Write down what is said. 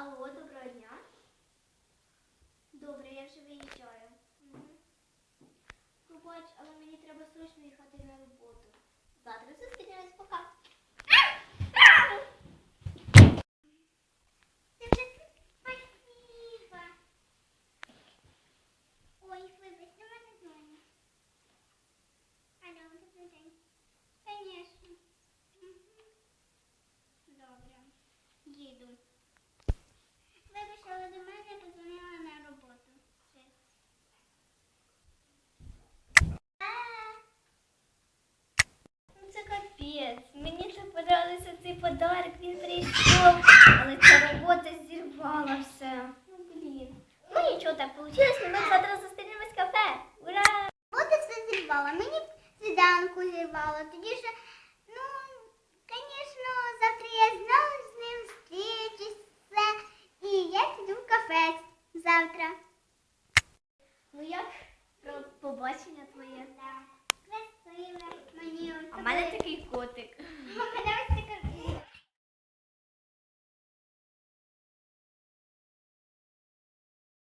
Алло, доброго дня. Добре, я вже виїжджаю. Угу. Пробач, але мені треба срочно їхати на роботу. Завтра зустрінемось, пока. Конечно. Добре. Їду. Капець, мені так подобався цей подарок, він прийшов, але ця робота зірвала все. Ну блін. Ну нічого так вийшло, ми завтра зустрінемось в кафе. Ура! От і все зірвала. Мені свіданку зірвала. Тоді ще, ну, звісно, завтра я знову з ним зустрічусь все. І я піду в кафе завтра. Ну як про побачення твоє? Mas é que é eu